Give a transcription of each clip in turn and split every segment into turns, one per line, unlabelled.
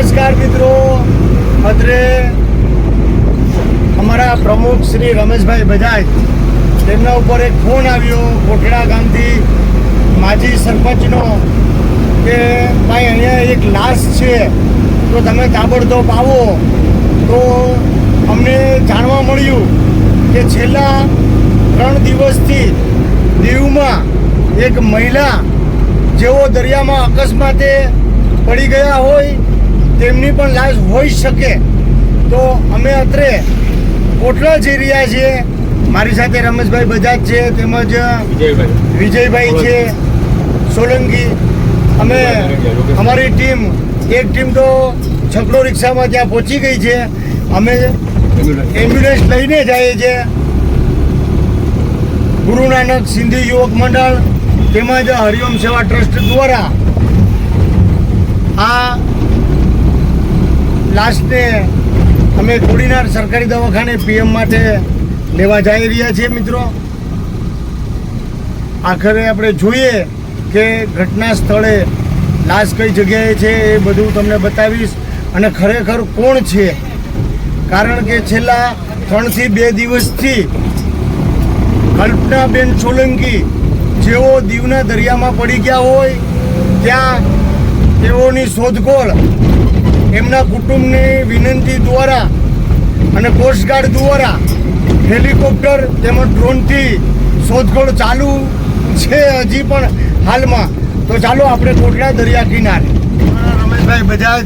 નમસ્કાર મિત્રો. અત્રે અમારા પ્રમુખ શ્રી રમેશભાઈ બજાજ તેમના ઉપર એક ફોન આવ્યો કોટડા ગામથી માજી સરપંચનો કે ભાઈ, અહીંયા એક લાશ છે, તો તમે તાબડતોબ આવો. તો અમને જાણવા મળ્યું કે છેલ્લા ત્રણ દિવસથી દીવમાં એક મહિલા જેઓ દરિયામાં અકસ્માતે પડી ગયા હોય તેમની પણ લાશ હોઈ શકે. તો અમે અત્રે કોટલા જઈ રહ્યા છીએ. મારી સાથે રમેશભાઈ બજાજ છે તેમજ વિજયભાઈ. છે સોલંકી. અમે અમારી ટીમ એક ટીમ તો છકડો રિક્ષામાં ત્યાં પહોંચી ગઈ છે. અમે એમ્બ્યુલન્સ લઈને જઈએ છીએ. ગુરુ નાનક સિંધી યુવક મંડળ તેમજ હરિઓમ સેવા ટ્રસ્ટ દ્વારા આ લાસ્ટને અમે કોડીનાર સરકારી દવાખાને પીએમ માટે લેવા જઈ રહ્યા છીએ મિત્રો. આખરે આપણે જોઈએ કે ઘટના સ્થળે લાશ કઈ જગ્યાએ છે એ બધું તમને બતાવીશ. અને ખરેખર કોણ છે? કારણ કે છેલ્લા ત્રણથી બે દિવસથી કલ્પનાબેન સોલંકી જેઓ દીવના દરિયામાં પડી ગયા હોય, ત્યાં તેઓની શોધખોળ એમના કુટુંબની વિનંતી દ્વારા અને કોસ્ટગાર્ડ દ્વારા હેલિકોપ્ટર તેમજ ડ્રોનથી શોધખોળ ચાલુ છે હજી પણ હાલમાં. તો ચાલો આપણે કોટડા દરિયા કિનારે. રમેશભાઈ બજાજ.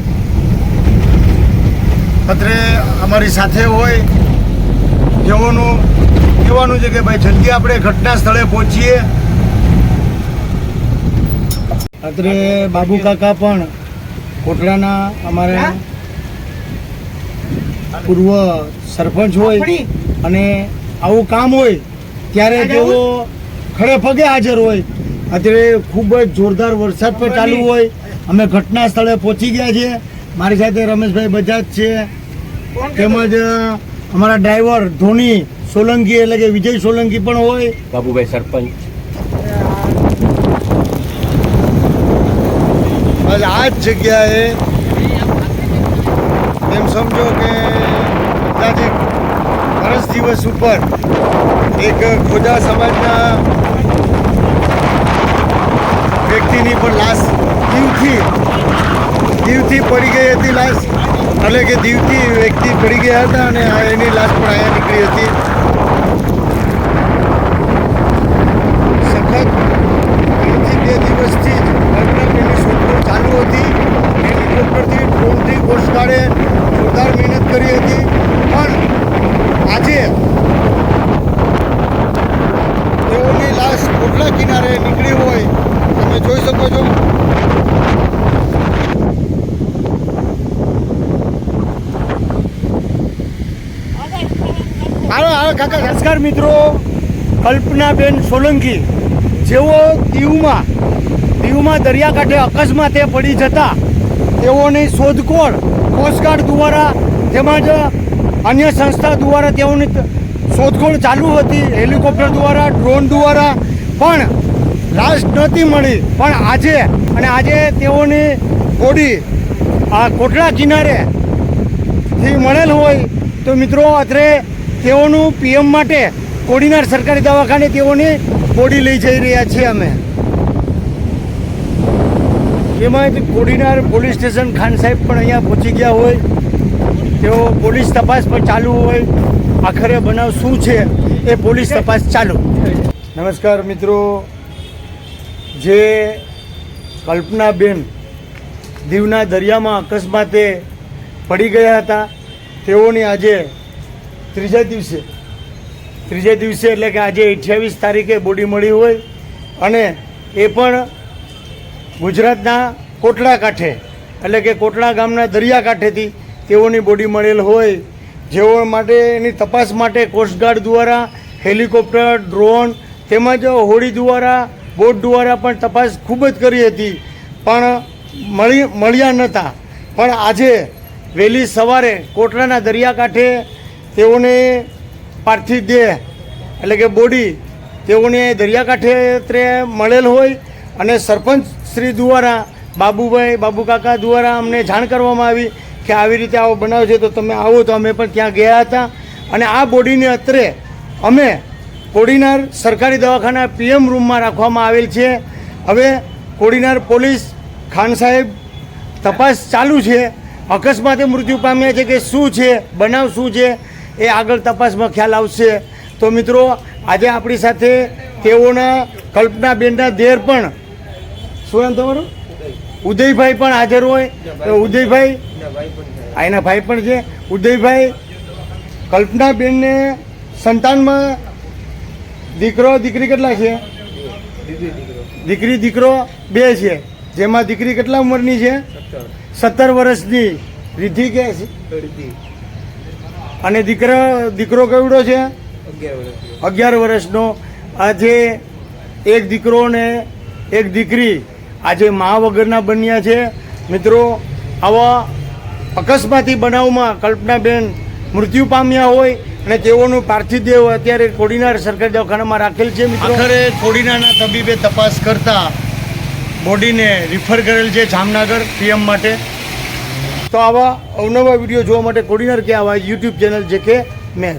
અત્રે અમારી સાથે હોય. જેઓનું કહેવાનું છે કે ભાઈ જલ્દી આપણે ઘટના સ્થળે પહોંચીએ. અત્રે બાબુ કાકા પણ કોટડાના અમારે પૂર્વ સરપંચ હોય અને આવું કામ હોય ત્યારે તેઓ ખડે પગે હાજર હોય. અત્યારે ખૂબ જ જોરદાર વરસાદ પણ ચાલુ હોય. અમે ઘટના સ્થળે પહોંચી ગયા છીએ. મારી સાથે રમેશભાઈ બજાજ છે. તેમજ અમારા ડ્રાઈવર ધોની સોલંકી એટલે કે વિજય સોલંકી પણ હોય.
બાબુભાઈ સરપંચ.
આ જ જગ્યાએ એમ સમજો કે અંદાજે વર્ષ દિવસ ઉપર એક ખોજા સમાજના વ્યક્તિની પણ લાશ દીવથી દીવથી પડી ગઈ હતી લાશ. એટલે કે દીવથી વ્યક્તિ પડી ગયા હતા અને એની લાશ પણ અહીંયા નીકળી હતી સખત ત્રણથી બે દિવસથી જ કલ્પનાબેનની શોધખોળ ચાલુ હતી હેલિકોપ્ટરથી ડ્રોનથી કોસ્ટગાર્ડે જોરદાર મહેનત કરી હતી પણ આજે તેઓની લાશ કોટલા કિનારે નીકળી હોય, તમે જોઈ શકો છો. હાલો હાલો, કાકા, નમસ્કાર મિત્રો. કલ્પનાબેન સોલંકી. જેઓ દીવમાં દીવમાં દરિયાકાંઠે અકસ્માતે પડી જતા, તેઓની શોધખોળ કોસ્ટગાર્ડ દ્વારા તેમજ અન્ય સંસ્થા દ્વારા તેઓની શોધખોળ ચાલુ હતી, હેલિકોપ્ટર દ્વારા, ડ્રોન દ્વારા, પણ લાશ નહોતી મળી. પણ આજે, અને આજે તેઓની બોડી આ કોટડા કિનારે થી મળેલ હોય, તો મિત્રો અત્રે તેઓનું પીએમ માટે કોડીનાર સરકારી દવાખાને તેઓની બોડી લઈ જઈ રહ્યા છીએ અમે. એમાં કોડીનાર પોલીસ સ્ટેશન ખાન સાહેબ પણ અહીંયા પહોંચી ગયા હોય. તેઓ પોલીસ તપાસ પણ ચાલુ હોય, આખરે બનાવ શું છે, એ પોલીસ તપાસ ચાલુ. નમસ્કાર મિત્રો. જે કલ્પનાબેન દીવના દરિયામાં અકસ્માતે પડી ગયા હતા, તેઓની આજે ત્રીજા દિવસે ત્રીજા દિવસે એટલે કે આજે અઠ્યાવીસ તારીખે બોડી મળી હોય અને એ પણ ગુજરાતના કોટડા કાંઠે, એટલે કે કોટડા ગામના દરિયા કાંઠેથી તેઓની બોડી મળેલ હોય, જેઓ માટે, એની તપાસ માટે કોસ્ટગાર્ડ દ્વારા હેલિકોપ્ટર ડ્રોન તેમજ હોડી દ્વારા બોટ દ્વારા પણ તપાસ ખૂબ જ કરી હતી. પણ મળી, મળ્યા નહોતા પણ આજે વહેલી સવારે કોટડાના દરિયાકાંઠે તેઓને પાર્થિવ દેહ, એટલે કે બોડી તેઓને દરિયાકાંઠે મળેલ હોય અને સરપંચ શ્રી દ્વારા, બાબુભાઈ બાબુ કાકા દ્વારા અમને જાણ કરવામાં આવી. કે આવી રીતે આવો બનાવ છે તો તમે આવો તો અમે પણ ત્યાં ગયા હતા. અને આ બોડીને અત્રે અમે કોડીનાર સરકારી દવાખાના પીએમ રૂમમાં રાખવામાં આવેલ છે. હવે કોડીનાર પોલીસ ખાન સાહેબ તપાસ ચાલુ છે. અકસ્માતે મૃત્યુ પામ્યા છે કે શું છે, બનાવ શું છે, એ આગળ તપાસમાં ખ્યાલ આવશે. તો મિત્રો, આજે આપણી સાથે તેઓના કલ્પનાબેનના દેર પણ શું નામ તમારું? ઉદયભાઈ પણ હાજર હોય તો ઉદયભાઈ એના ભાઈ પણ છે. ઉદયભાઈ કલ્પનાબેનને સંતાનમાં દીકરો દીકરી કેટલા છે? દીકરી. દીકરો બે છે. જેમાં દીકરી કેટલા ઉંમરની છે? સત્તર. વર્ષની. રિદ્ધિ કે છે? અને દીકરા દીકરો કેવડો છે? અગિયાર વર્ષનો. આજે એક દીકરો ને એક દીકરી આજે મા વગરના બન્યા છે. મિત્રો આવા અકસ્માતી બનાવમાં કલ્પનાબેન મૃત્યુ પામ્યા હોય અને તેઓનું પાર્થિવ દેહ અત્યારે કોડીનાર સરકારી દવાખાનામાં રાખેલ છે મિત્રો. આખરે કોડીનારના તબીબે તપાસ કરતા બોડીને રિફર કરેલ છે જામનગર પીએમ માટે. તો આવા અવનવા વીડિયો જોવા માટે કોડીનાર કે આવા યુટ્યુબ ચેનલ જે કે મેલ